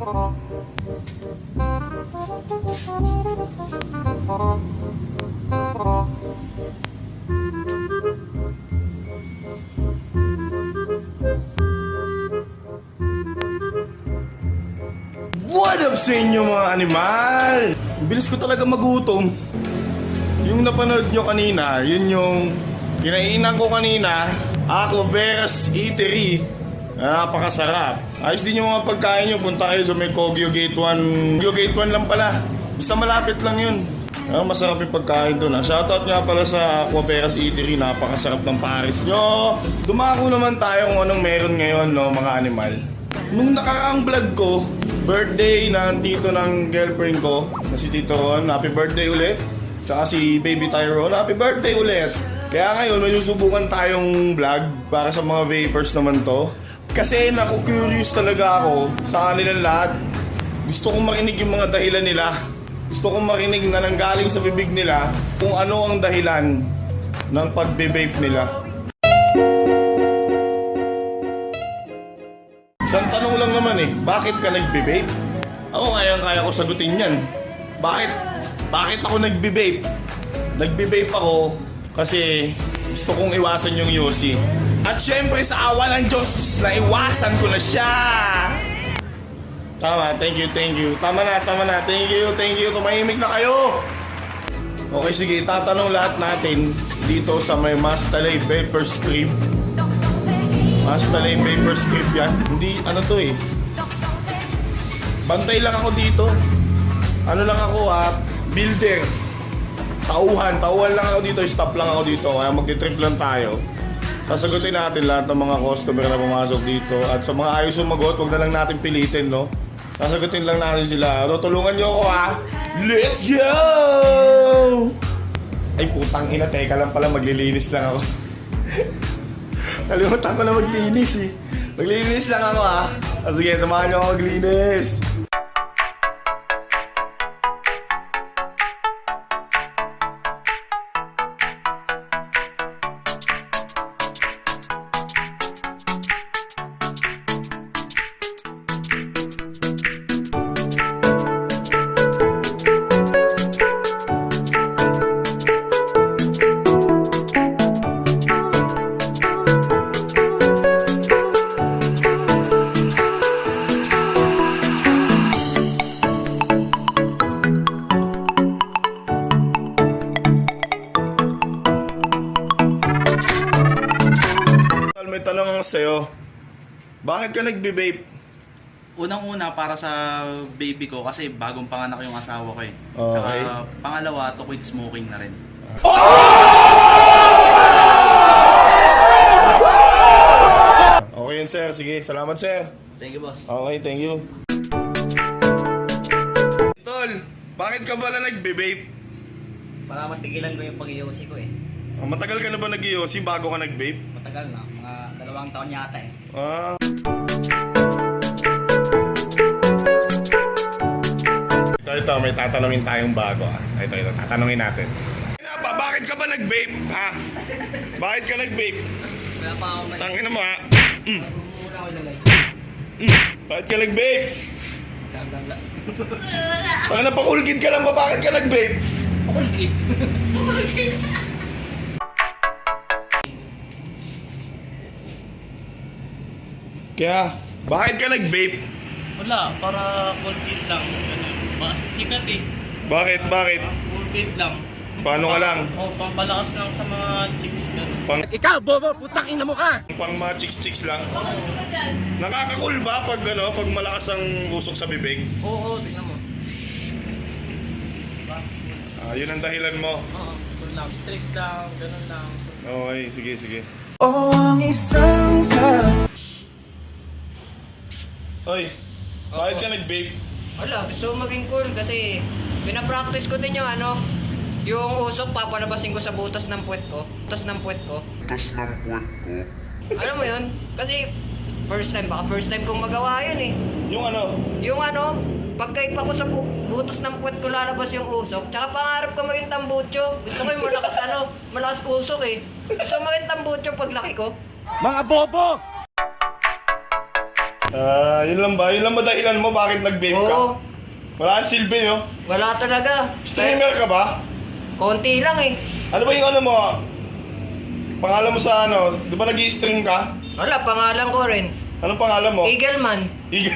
What up sa inyo mga animal? Bilis ko talaga magutom. Yung napanood nyo kanina, yun yung kinainan ko kanina. Ako Veras Eatery. Napakasarap. Ayos din yung mga pagkain nyo. Punta kayo sa may Kogyo Gate 1. Kogyo Gate 1 lang pala. Basta malapit lang yun. Ah, masarap yung pagkain doon. Shoutout nga pala sa Aquaperas Eatery. Napakasarap ng Paris nyo. Dumako naman tayo kung anong meron ngayon, no, mga animal. Nung nakaraang vlog ko, birthday ng tito ng girlfriend ko, na si Tito Ron, happy birthday ulit. Tsaka si Baby Tyrone, happy birthday ulit. Kaya ngayon, may susubukan tayong vlog para sa mga vapors naman to. Kasi naku-curious talaga ako sa kanilang lahat. Gusto kong marinig yung mga dahilan nila. Gusto kong marinig na nanggaling sa bibig nila kung ano ang dahilan ng pagbe-vape nila. Isang tanong lang naman eh, bakit ka nagbe-vape? Ako kayang kaya ko sagutin yan. Bakit? Bakit ako nagbe-vape? Nagbe-vape ako kasi gusto kong iwasan yung Yossi. At syempre sa awa ng Diyos, naiwasan ko na siya! Tama, thank you, thank you. Tama na, tama na. Thank you, thank you. Tumahimik na kayo! Okay, sige. Tatanong lahat natin dito sa may Mastalay Vapor Script. Mastalay Vapor Script yan. Hindi, ano to eh. Bantay lang ako dito. Ano lang ako ah, builder. Tauhan, tauhan lang ako dito, stop lang ako dito. Kaya magti-trip lang tayo. Sasagutin natin lahat ng mga customer na pumasok dito. At sa mga ayaw sumagot, huwag na lang natin pilitin, no? Sasagutin lang natin sila. Ano, tulungan nyo ako, ha? Let's go! Ay, putang ina, teka lang pala, maglilinis lang ako. Kalimutan ko na maglinis, eh. Maglilinis lang ako, ha? Ah, sige, samahan nyo ako maglinis. Tal, May tanong ako sa'yo. Bakit ka nagbe-vape? Unang-una para sa baby ko kasi bagong panganak yung asawa ko eh. Okay. Tsaka pangalawa to quit smoking na rin. Okay yun, sir. Sige, salamat, sir. Thank you boss. Okay, thank you. Tol, bakit ka pala nagbe-vape? Para matigilan ko yung pag-iusi ko eh. Ah, Matagal ka na ba nag bago ka nag-vape? Matagal na, dalawang taon yata eh. Ah. Ito, ito, may tatanungin tayong bago. ah. Ito, ito, tatanungin natin. Ba, bakit ka ba nag-vape, ha? Bakit ka nag-vape? Wala pa ako may... Tangin mo, ha? Muna ko ilagay. Bakit ka nag-vape? Lang, lang, lang. Baka napakulgid ka lang ba? Bakit ka nag-vape? Pakulkit. Kaya, bakit ka nag-vape? Wala, para cool kid lang. Ganun. Masisikat eh. Bakit, bakit? Cool kid lang. Paano ka lang? O, pampalakas lang sa mga chicks ganun. Pang, Ikaw, bobo, putang ina mo ka! pang mga chicks-chicks lang? Nakakakul ba pag, ano, pag malakas ang usok sa bibig? Oo, tingnan mo. Ah, yun ang dahilan mo. Oo, cool lang. Stress lang, ganun lang. Okay, sige, sige. Hoy, bakit ka nag-vape? Wala, gusto ko maging cool kasi pinapractice ko din yung ano, yung usok papalabasin ko sa butas ng puwet ko. Butas ng puwet ko. tas ng puwet ko. Alam mo yun? Kasi first time, baka first time kong magawa yun eh. Yung ano? Yung ano, pagkaipa ko sa bu- butas ng puwet ko lalabas yung usok. Tsaka pangarap ko maging tambutso. Gusto ko yung malakas ano, malakas usok eh. Gusto ko maging tambutso paglaki ko. Mga bobo! Ah, yun lang ba? Yun lang ba dahilan mo bakit nag-vape ka? Oo, Wala kang silbi, no? wala talaga. Streamer ka ba? Konti lang eh. Ano ba yung ano mo? Pangalan mo sa ano? Di ba nag-i-stream ka? Wala, pangalan ko rin. Anong pangalan mo? Eagleman. Ig-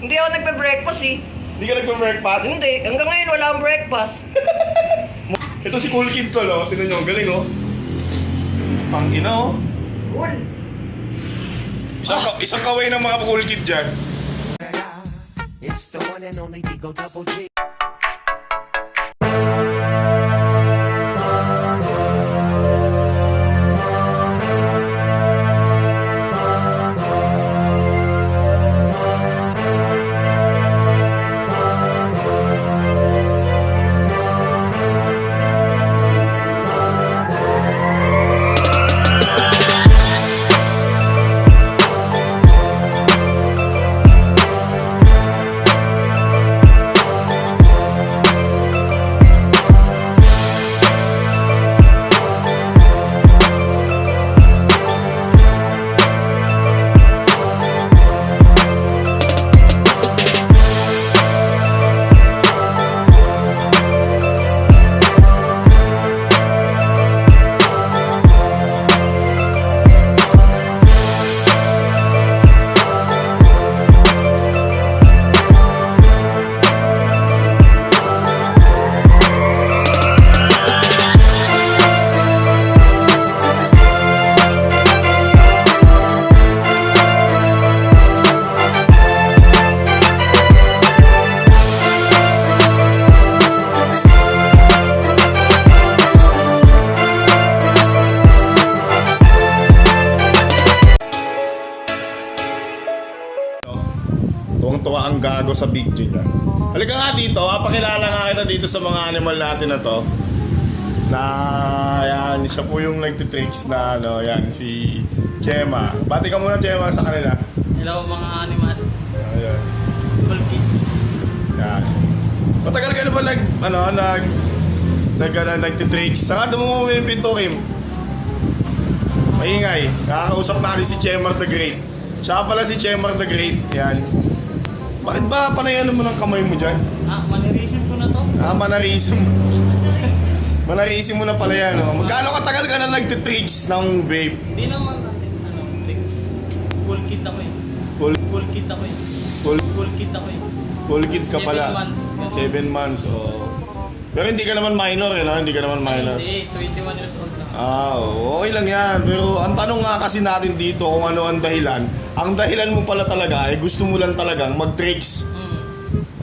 Hindi ako nagpe-breakfast eh. Hindi ka nagpa-breakfast? Hindi, hanggang ngayon wala akong breakfast. Ito si Cool Kid Tol, oh. Tingnan nyo, ang galing, oh. Pang ina, oh. Cool. Isang, ka- isang kaway ng mga Cool Kid dyan. It's the one and only Digo Double G. sa video niya. Halika nga dito, papakilala nga kita dito sa mga animal natin na to. Na, yan, siya po yung nagtitricks na, ano, yan, si Chema. Bati ka muna, Chema, sa kanila. Hello mga animal. Ayan. Kid. Yan. Matagal ka na ba nag, ano, nag, nag, ano, nagtitricks? Saan ka dumumuwi ng pinto, Kim? Maingay. Nakakausap natin si Chemar the Great. Siya pala si Chemar the Great. Yan. Bakit ba panayan mo ng kamay mo dyan? Ah, manirisim ko na to. Ah, manarisim mo. manarisim mo na pala yan, no? Magkano katagal ka na nagtitricks ng vape? Hindi naman kasi, ano, tricks. Cool kid ako eh. Cool, Cool kid ako eh. cool, Cool kid ako eh. cool kid ka Seven pala. months. Seven months, oh. Pero hindi ka naman minor, eh, no? Hindi ka naman minor. Hindi, 21 years old na. Ah, oo, okay lang yan. Pero ang tanong nga kasi natin dito kung ano ang dahilan. Ang dahilan mo pala talaga ay gusto mo lang talagang mag-tricks. Mm.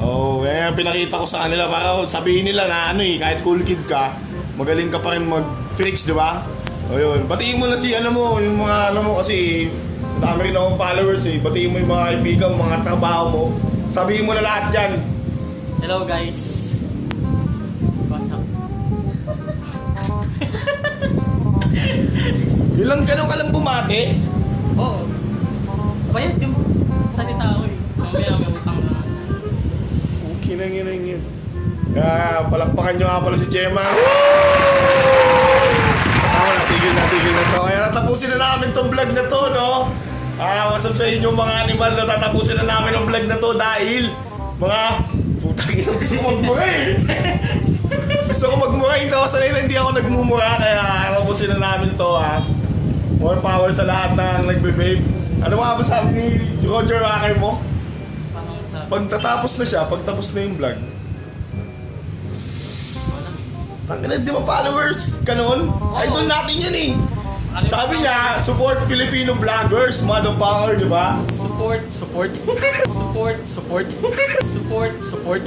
Oh, kaya pinakita ko sa kanila para sabihin nila na ano eh, kahit cool kid ka, magaling ka pa rin mag-tricks, di ba? O yun, batiin mo na si ano mo, yung mga ano mo kasi dami rin akong followers eh. Batiin mo yung mga kaibigan, mga trabaho mo. Sabihin mo na lahat dyan. Hello guys. Ilang ganun ka lang bumati? Oo. Bayad yung salita ko eh. Mamaya may utang na. Okay na yun, yun, yun. Kaya palakpakan nyo nga pala si Chema. Tama na, tigil na, tigil na to. Kaya natapusin na namin tong vlog na to, no? Ah, what's up sa inyo mga animal na tatapusin na namin ang vlog na to dahil mga putang ina ko magmura eh. gusto ko magmura, hindi ako sanay na hindi ako nagmumura kaya tapusin na namin to ha. More power sa lahat ng nagbe-vape. Ano mga ba sabi ni Roger Rocker mo? Pagtatapos na siya, pagtapos na yung vlog. Tangina, di ba followers? Kanon? Idol natin yun eh. Sabi niya, support Filipino vloggers, motherfucker, di ba? Support, support. support, support. support, support.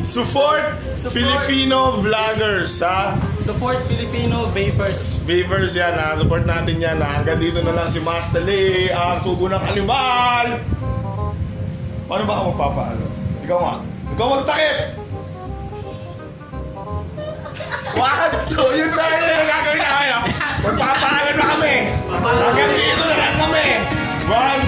Support, Support Filipino vloggers, ha? Support Filipino vapors. Vapors yan, ha? Support natin yan, ha? Hanggang dito na lang si Master Lee, ang sugo ng animal! Paano ba ako magpapaano? Ikaw nga. Ikaw magtakip! What? Oh, yun tayo yung gagawin namin, ha? Magpapaano na kami! Hanggang dito na lang kami! One,